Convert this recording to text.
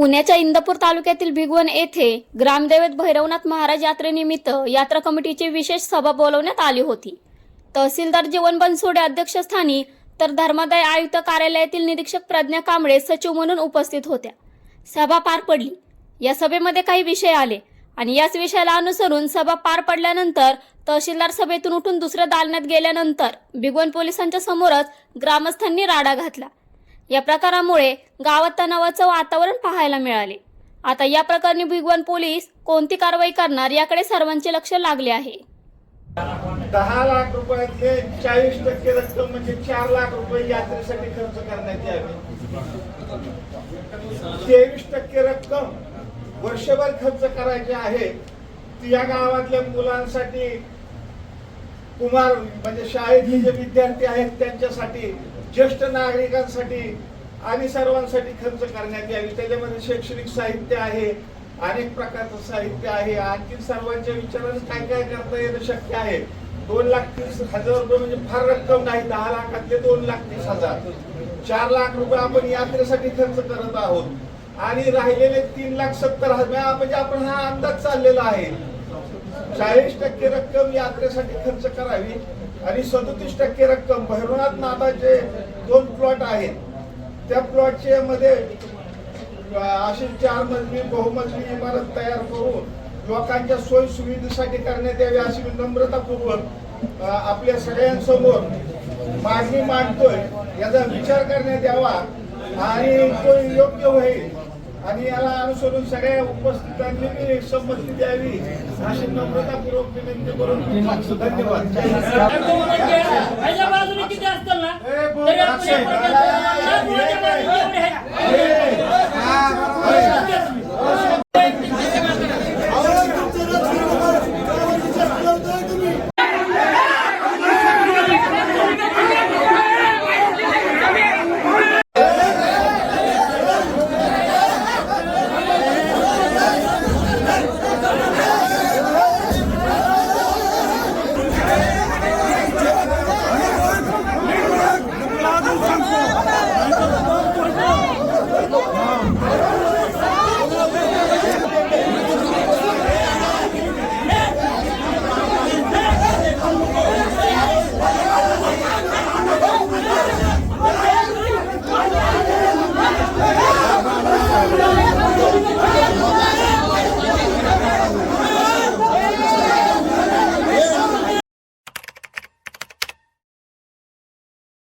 पुण्याच्या इंदापूर तालुक्यातील भिगवण येथे ग्रामदैवत भैरवनाथ महाराज यात्रेनिमित्त यात्रा कमिटीची विशेष सभा बोलवण्यात आली होती. तहसीलदार जीवन बनसोडे अध्यक्षस्थानी तर धर्मादाय आयुक्त कार्यालयातील निरीक्षक प्रज्ञा कांबळे सचिव म्हणून उपस्थित होत्या. सभा पार पडली. या सभेमध्ये काही विषय आले आणि याच विषयाला अनुसरून सभा पार पडल्यानंतर तहसीलदार सभेतून उठून दुसऱ्या दालनात गेल्यानंतर भिगवण पोलिसांच्या समोरच ग्रामस्थांनी राडा घातला. या प्रकारामुळे गावात तणावाचं वातावरण पाहायला मिळाले. आता या प्रकरणी भिगवण पोलीस कोणती कारवाई करणार याकडे सर्वांचे लक्ष लागले आहे. दहा लाख रुपयातले चाळीस टक्के रक्कम म्हणजे चार लाख रुपये यात्रेसाठी खर्च करण्यात यावी. तेवीस टक्के रक्कम वर्षभर खर्च करायची आहे. ती या गावातल्या मुलांसाठी कुमार म्हणजे शाळेतले जे विद्यार्थी आहेत त्यांच्यासाठी ज्येष्ठ नागरिकांसाठी आणि सर्वांसाठी खर्च करण्यात यावी. त्याच्यामध्ये शैक्षणिक साहित्य आहे अनेक प्रकारचं साहित्य आहे. आणखी सर्वांच्या विचाराने काय काय करता येणं शक्य आहे? दोन लाख तीस हजार रुपये म्हणजे फार रक्कम नाही. दहा लाखातले दोन लाख तीस हजार. चार लाख रुपये आपण यात्रेसाठी खर्च करत आहोत. आणि राहिलेले तीन लाख सत्तर हजार म्हणजे आपण हा अंदाज चाललेला आहे. चाळीस टक्के रक्कम यात्रेसाठी खर्च करावी आणि सदोतीस टक्के रक्कम भैरवनाथ नाथाचे दोन प्लॉट आहेत. त्या प्लॉटचे मध्ये अशी चार मजली बहुमजली इमारत तयार करून लोकांच्या सोयी सुविधेसाठी करण्यात यावी अशी मी नम्रतापूर्वक आपल्या सगळ्यांसमोर मागणी मांडतोय. याचा विचार करण्यात यावा आणि तो योग्य होईल. आणि याला अनुसरून सगळ्या उपस्थितांनी मी संमती द्यावी अशी नम्रतापूर्वक विनंती करून धन्यवाद.